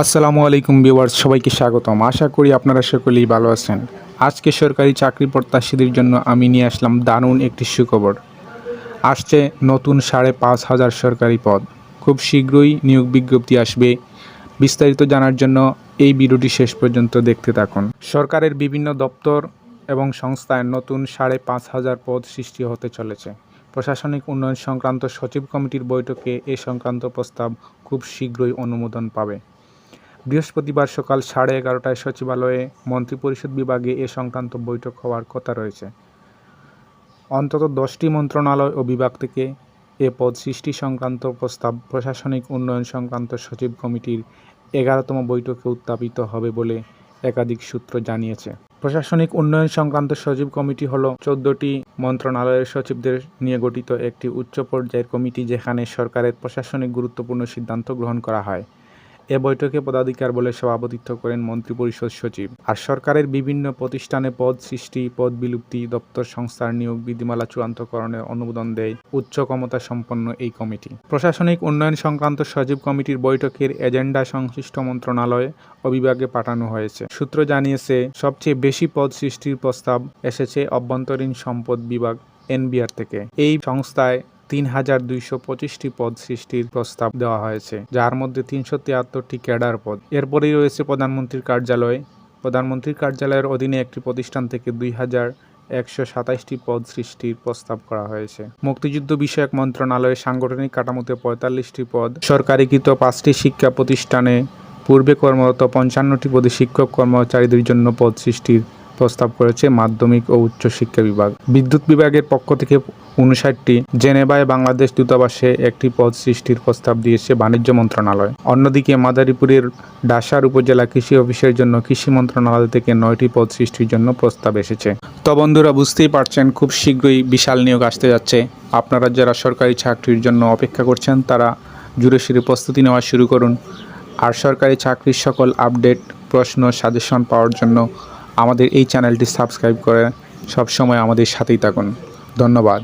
আসসালামু আলাইকুম ভিউয়ার্স, সবাইকে স্বাগতম। আশা করি আপনারা সকলেই ভালো আছেন। আজকে সরকারি চাকরি প্রত্যাশীদের জন্য আমি নিয়ে আসলাম দারুণ একটি সুখবর। আসছে নতুন সাড়ে পাঁচ হাজার সরকারি পদ। খুব শীঘ্রই নিয়োগ বিজ্ঞপ্তি আসবে। বিস্তারিত জানার জন্য এই ভিডিওটি শেষ পর্যন্ত দেখতে থাকুন। সরকারের বিভিন্ন দপ্তর এবং সংস্থায় নতুন সাড়ে পাঁচ হাজার পদ সৃষ্টি হতে চলেছে। প্রশাসনিক উন্নয়ন সংক্রান্ত সচিব কমিটির বৈঠকে এ সংক্রান্ত প্রস্তাব খুব শীঘ্রই অনুমোদন পাবে। বৃহস্পতিবার সকাল সাড়ে এগারোটায় সচিবালয়ে মন্ত্রিপরিষদ বিভাগে এ সংক্রান্ত বৈঠক হওয়ার কথা রয়েছে। অন্তত দশটি মন্ত্রণালয় ও বিভাগ থেকে এ পদ সৃষ্টি সংক্রান্ত প্রস্তাব, প্রশাসনিক উন্নয়ন সংক্রান্ত সচিব কমিটির এগারোতম বৈঠকে উত্থাপিত হবে বলে একাধিক সূত্র জানিয়েছে। প্রশাসনিক উন্নয়ন সংক্রান্ত সচিব কমিটি হল চোদ্দটি মন্ত্রণালয়ের সচিবদের নিয়ে গঠিত একটি উচ্চ পর্যায়ের কমিটি, যেখানে সরকারের প্রশাসনিক গুরুত্বপূর্ণ সিদ্ধান্ত গ্রহণ করা হয়। এ বৈঠকে পদাধিকার বলে সভাপতিত্ব করেন মন্ত্রিপরিষদ সচিব। আর সরকারের বিভিন্ন প্রতিষ্ঠানে পদ সৃষ্টি, পদ বিলুপ্তি, দপ্তর সংস্থার নিয়োগ, বিধিমালা চূড়ান্তকরণের অনুমোদন দেয় উচ্চ ক্ষমতা সম্পন্ন এই কমিটি। প্রশাসনিক উন্নয়ন সংক্রান্ত সচিব কমিটির বৈঠকের এজেন্ডা সংশ্লিষ্ট মন্ত্রণালয় ও বিভাগে পাঠানো হয়েছে। সূত্র জানিয়েছে, সবচেয়ে বেশি পদ সৃষ্টির প্রস্তাব এসেছে অভ্যন্তরীণ সম্পদ বিভাগ, এনবিআর থেকে। এই সংস্থায় তিন হাজার দুইশো পঁচিশটি পদ সৃষ্টির প্রস্তাব দেওয়া হয়েছে, যার মধ্যে তিনশো তিয়াত্তরটি ক্যাডার পদ। এরপরেই রয়েছে প্রধানমন্ত্রীর কার্যালয়। প্রধানমন্ত্রীর কার্যালয়ের অধীনে একটি প্রতিষ্ঠান থেকে দুই হাজার একশো সাতাশটি পদ সৃষ্টির প্রস্তাব করা হয়েছে। মুক্তিযুদ্ধ বিষয়ক মন্ত্রণালয়ের সাংগঠনিক কাঠামোতে পঁয়তাল্লিশটি পদ। সরকারিকৃত পাঁচটি শিক্ষা প্রতিষ্ঠানে পূর্বে কর্মরত পঞ্চান্নটি পদে শিক্ষক, কর্মচারীদের জন্য পদ সৃষ্টির প্রস্তাব করেছে মাধ্যমিক ও উচ্চ শিক্ষা বিভাগ। বিদ্যুৎ বিভাগের পক্ষ থেকে উনষাটটি জেনেভায় বাংলাদেশ দূতাবাসে একটি পদ সৃষ্টির প্রস্তাব দিয়েছে বাণিজ্য মন্ত্রণালয়। অন্যদিকে মাদারীপুরের ডাসার উপজেলা কৃষি অফিসের জন্য কৃষি মন্ত্রণালয় থেকে নয়টি পদ সৃষ্টির জন্য প্রস্তাব এসেছে। তো বন্ধুরা, বুঝতেই পারছেন, খুব শীঘ্রই বিশাল নিয়োগ আসতে যাচ্ছে। আপনারা যারা সরকারি চাকরির জন্য অপেক্ষা করছেন, তারা জুড়ে সুরে প্রস্তুতি নেওয়া শুরু করুন। আর সরকারি চাকরির সকল আপডেট, প্রশ্ন, সাজেশন পাওয়ার জন্য আমাদের এই চ্যানেলটি সাবস্ক্রাইব করে সবসময় আমাদের সাথেই থাকুন। ধন্যবাদ।